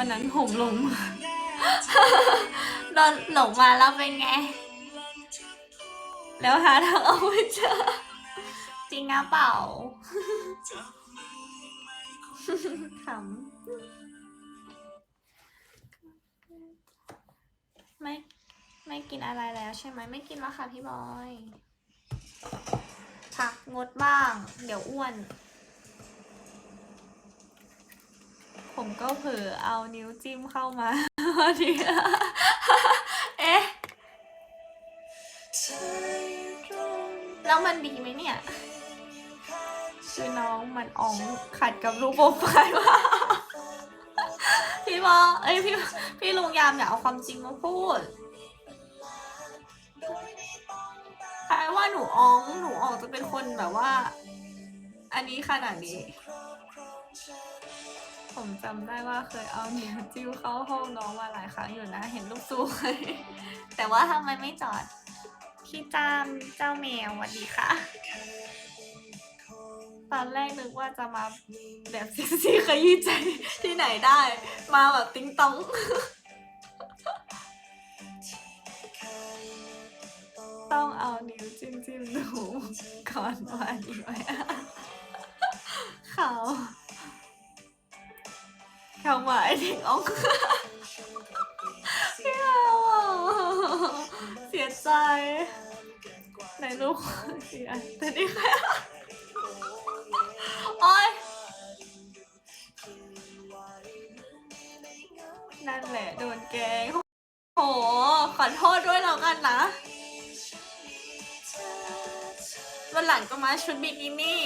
วันนั้นผมหลงมาโดนหลงมาแล้วเป็นไง แล้วหาทางเอาไม่เจอ จริงนะเปล่าขำไม่ไม่กินอะไรแล้วใช่ไหมไม่กินแล้วค่ะพี่บอยพักงดบ้าง เดี๋ยวอ้วน ผมก็เผลอเอานิ้วจิ้มเข้ามาพอดีเอ๊ะ แล้วมันดีไหมเนี่ย คือน้องมันอ่องขัดกับรูปโปรไฟล์ว่าพี่บอเอ้ยพี่พี่ลุงยามอย่าเอาความจริงมาพูดใครว่าหนูอ่องหนูอ่องจะเป็นคนแบบว่า อันนี้ขนาดนี้ ผมจำได้ว่าเคยเอานิ้วจิ้วเข้าห้องน้องมาหลายครั้งอยู่นะ เห็นลูกสู้แต่ว่าทำไมไม่จอด พี่จามเจ้าแมวสวัสดีค่ะ ตอนแรกนึกว่าจะมาแบบเซ็กซี่ขยี้ใจที่ไหนได้ มาแบบติ๊งต้องต้องเอานิ้วจิ้มจิ้มดูก่อนว่าดีไหมเขา เขาหมายถึงองพี่เราอะเสียใจในลูกเสียแต่นี่แค่โอ๊ยนั่นแหละโดนแกงโหขอโทษด้วยแล้วกันนะวันหลังก็มาชุดบิกินี่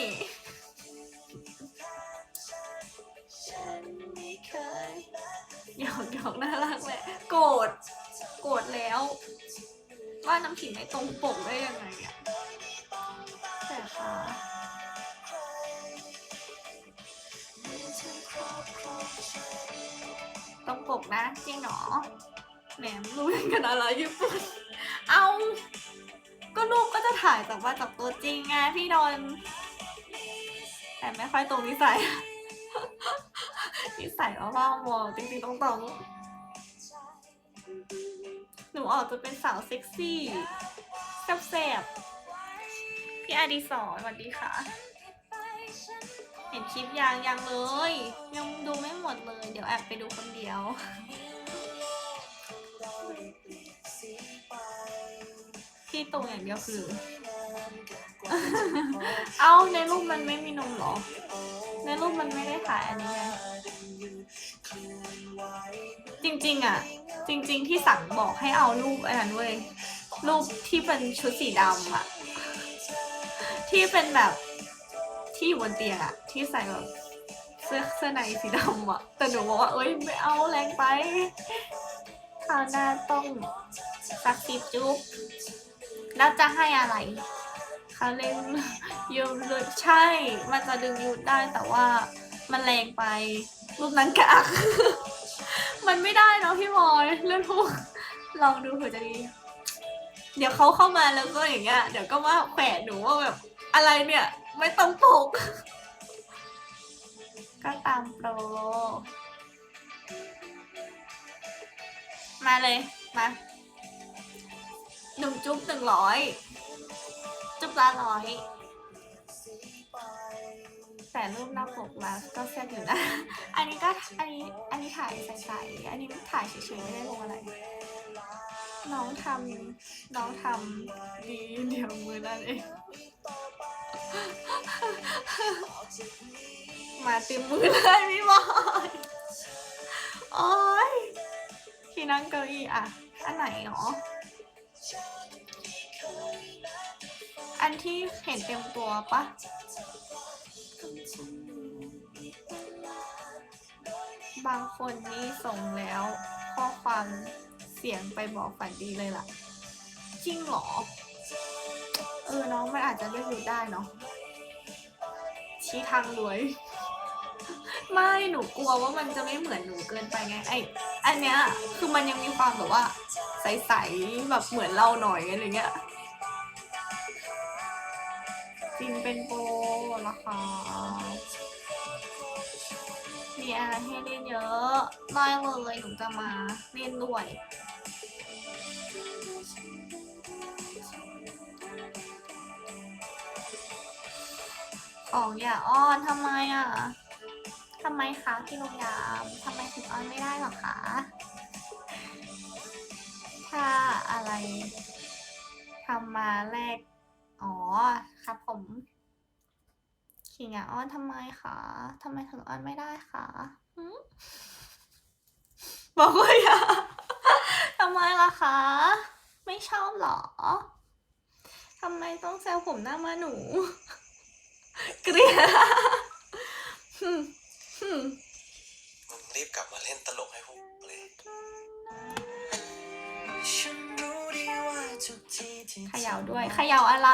หยอกหยอกน่ารักแหละโกรธโกรธแล้ว ว่าน้ำขิงไม่ตรงปกได้ยังไงอะแต่ค่ะตรงปกนะจริงหรอแหมรู้ยังกันอะไรญี่ปุ่นเอาก็รูปก็จะถ่ายจากว่าจากตัวจริงไงพี่ดนแต่ไม่ค่อยตรงนิสัย นิสัยว่าว่ามองจริงๆตรงๆ หนูออกจะเป็นสาวเซ็กซี่แซ่บๆพี่อดีศรสวัสดีค่ะ เห็นคลิปยังยังเลย ยังดูไม่หมดเลย เดี๋ยวแอบไปดูคนเดียวพี่ตรงอย่างเดียวคือ เอาในรูปมันไม่มีนมหรอ ในรูปมันไม่ได้ถ่ายอันนี้ไง จริงๆอะ จริง ๆ ที่สั่งบอกให้เอารูปอันนั้นเว้ย รูปที่เป็นชุดสีดำอะ ที่เป็นแบบที่อยู่บนเตียงอะ ที่ใส่แบบเสื้อเสื้อในสีดำอะ แต่หนูบอกว่าเอ้ยไม่เอาแรงไปคราวหน้าต้องสักสิบจุ๊บแล้วจะให้อะไร เขาเล่นยูรูดใช่ มันจะดึงยูดได้แต่ว่ามันแรงไปรูปนั้นกากมันไม่ได้เนาะพี่บอยเรื่องพวกลองดูเผื่อจะดี เดี๋ยวเขาเข้ามาแล้วก็อย่างเงี้ยเดี๋ยวก็มาแขวะหนูว่าแบบอะไรเนี่ย ไม่ต้องปก ก็ตามโปร มาเลย มาหนึ่งจุ๊บหนึ่งร้อย จุ๊บละร้อยแต่รูปหน้าปกมาก็แซ่บอยู่นะ อันนี้ก็อันนี้อันนี้ถ่ายใสๆอันนี้ถ่ายเฉยๆไม่ได้ลงอะไร น้องทำน้องทำดีเดี๋ยวมือนั่นเอง มาเต็มมือเลยพี่บอยโอ้ยที่นั่งเก้าอี้อะ อันไหนเนาะ อันที่เห็นเต็มตัวปะบางคนนี่ส่งแล้วข้อความเสียงไปบอกฝันดีเลยล่ะ จริงหรอ เออน้องมันอาจจะเลือกอยู่ได้เนาะชี้ทางรวย ไม่หนูกลัวว่ามันจะไม่เหมือนหนูเกินไปไงไออันเนี้ยคือมันยังมีความแบบว่า ใสๆแบบเหมือนเราหน่อยอะไรเงี้ย จริงเป็นโปรราคามีอะไรให้เล่นเยอะได้เลยหนูจะมาเล่นด้วยของอย่าอ้อนทำไมอะทำไมคะพี่ลุงยามทำไมถึงอ้อนไม่ได้หรอคะถ้าอะไรทำมาแรก อ๋อครับผมขิงอะอ้อนทำไมคะทำไมถึงอ้อนไม่ได้คะบอกว่าอย่าทำไมล่ะคะ ไม่ชอบหรอทำไมต้องแซวผมหน้ามาหนู เกลียดหึ่มหึ่มมึงรีบกลับมาเล่นตลกให้พวกเลย ขย่าด้วยเขย่าอะไร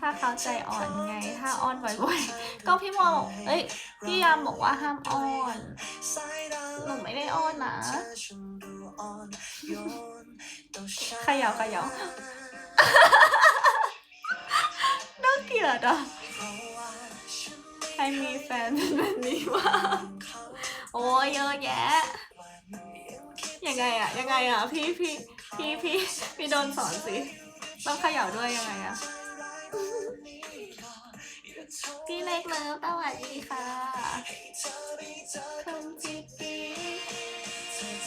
ถ้าเขาใจอ่อนไง ถ้าอ้อนบ่อยๆ ก็พี่มอบอกเอ้ย พี่ยามบอกว่าห้ามอ้อน หนูไม่ได้อ้อนนะเขย่าเขย่าน่าเกลียดอะใครมีแฟนเป็นแบบนี้วะโอ้ยเยอะแยะ ยังไงอะยังไงอะพี่พี่ พี่พี่พี่โดนสอนสิ ต้องเขย่าด้วยยังไงอะพี่เล็กเลิฟสวัสดีค่ะคุณจิตดี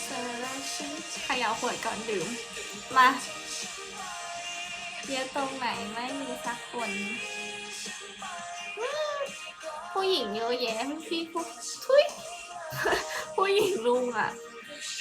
เธอและฉันเขย่าขวดก่อนดื่ม มาเยอะตรงไหนไม่มีสักคนอืมผู้หญิงเยอะแยะพี่ผู้ทุยผู้หญิงลุงอะ